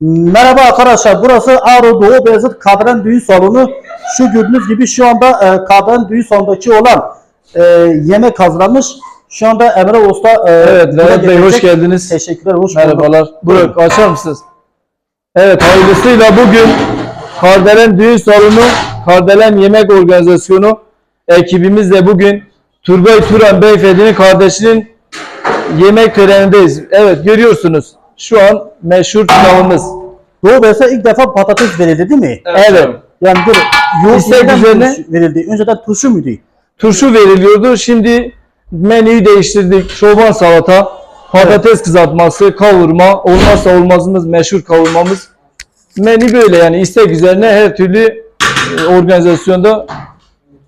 Merhaba arkadaşlar. Burası Ağrı Doğu Beyazıt Kadran Düğün Salonu. Şu gördüğünüz gibi şu anda e, Kadran Düğün Salonu'ndaki olan e, yemek hazırlanmış. Şu anda Emre Usta e, Evet Vedat Bey hoş geldiniz. Teşekkürler. Hoş bulduk. Merhabalar. Burak açar mısınız? Evet hayırlısıyla bugün Kardelen Düğün Salonu, Kardelen Yemek Organizasyonu ekibimizle bugün Turgay Turan Beyefendi'nin kardeşinin yemek törenindeyiz. Evet görüyorsunuz şu an meşhur pilavımız. Doğu Beyazıt'a ilk defa patates verildi değil mi? Evet. Yani bir yoğurt üzerine- turşu verildi. Önceden turşu muydu? Turşu veriliyordu. Şimdi menüyü değiştirdik. Çoban salata, patates kızartması, kavurma, olmazsa olmazımız meşhur kavurmamız. Menü böyle yani istek üzerine her türlü e, organizasyonda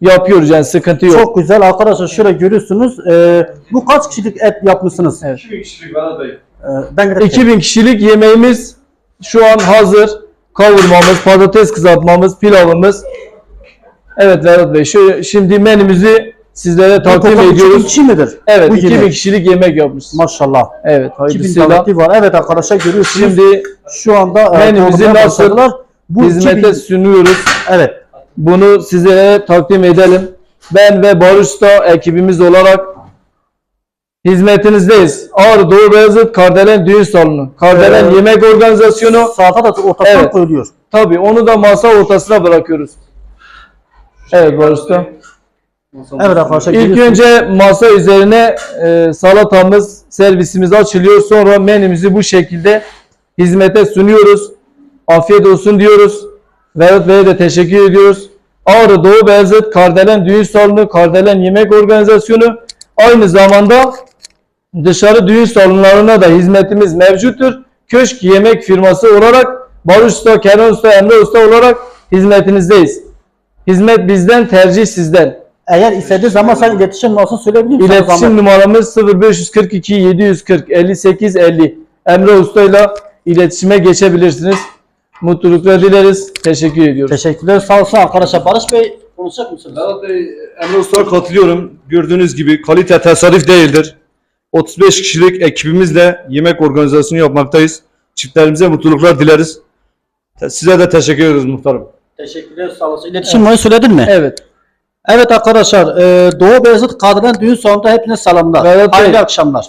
yapıyoruz yani sıkıntı yok. Çok güzel arkadaşlar. Şöyle görüyorsunuz. E, bu kaç kişilik et yapmışsınız? Evet. 2000 kişilik Vedat Bey. E, ben de 2000 kişilik yemeğimiz şu an hazır. Kavurmamız, patates kızartmamız, pilavımız. Evet Vedat Bey şu, şimdi menümüzü sizlere takdim Toplam 2000 ediyoruz. kişi midir? Evet Bu 2000 yemek. kişilik yemek yapmışız. Maşallah. Evet 2000 hayırlısıyla. davetli var. Evet arkadaşlar görüyorsunuz. Şimdi şu anda e, menümüzü nasıl. Bu hizmete 2000 sunuyoruz. evet. Bunu sizlere takdim edelim. Ben ve Barış da ekibimiz olarak hizmetinizdeyiz. Ağrı Doğu Beyazıt Kardelen Düğün Salonu. Kardelen Evet. Yemek Organizasyonu. Salata da ortasına Evet. koyuluyor. Tabii onu da masa ortasına bırakıyoruz. Evet Barış da. Evet arkadaşlar İlk görüyorsunuz. önce masa üzerine e, salatamız, servisimiz açılıyor. Sonra menümüzü bu şekilde hizmete sunuyoruz. Afiyet olsun diyoruz. Vedat Bey'e de teşekkür ediyoruz. Ağrı Doğu Beyazıt Kardelen Düğün Salonu, Kardelen Yemek Organizasyonu aynı zamanda dışarı düğün salonlarına da hizmetimiz mevcuttur. Köşk Yemek firması olarak Barış Usta, Kenan Usta, Emre Usta olarak hizmetinizdeyiz. Hizmet bizden, tercih sizden. Eğer istediği zaman sen iletişim numarasını söyleyebilir misin? İletişim numaramız 0542 740 58 50. Emre Usta ile iletişime geçebilirsiniz. Mutluluklar dileriz. Teşekkür ediyoruz. Teşekkürler. Sağ olsun arkadaşlar. Barış Bey konuşacak mısınız? Bey, Emre Usta'ya katılıyorum. Gördüğünüz gibi kalite tesadüf değildir. 35 kişilik ekibimizle yemek organizasyonu yapmaktayız. Çiftlerimize mutluluklar dileriz. Size de teşekkür ederiz muhtarım. Teşekkürler. Sağ olasın. İletişim numarayı söyledin mi? Evet. Evet arkadaşlar. e, Doğu Beyazıt Kadran Düğün Salonu'nda hepinize selamlar. Evet, Hayırlı evet. akşamlar.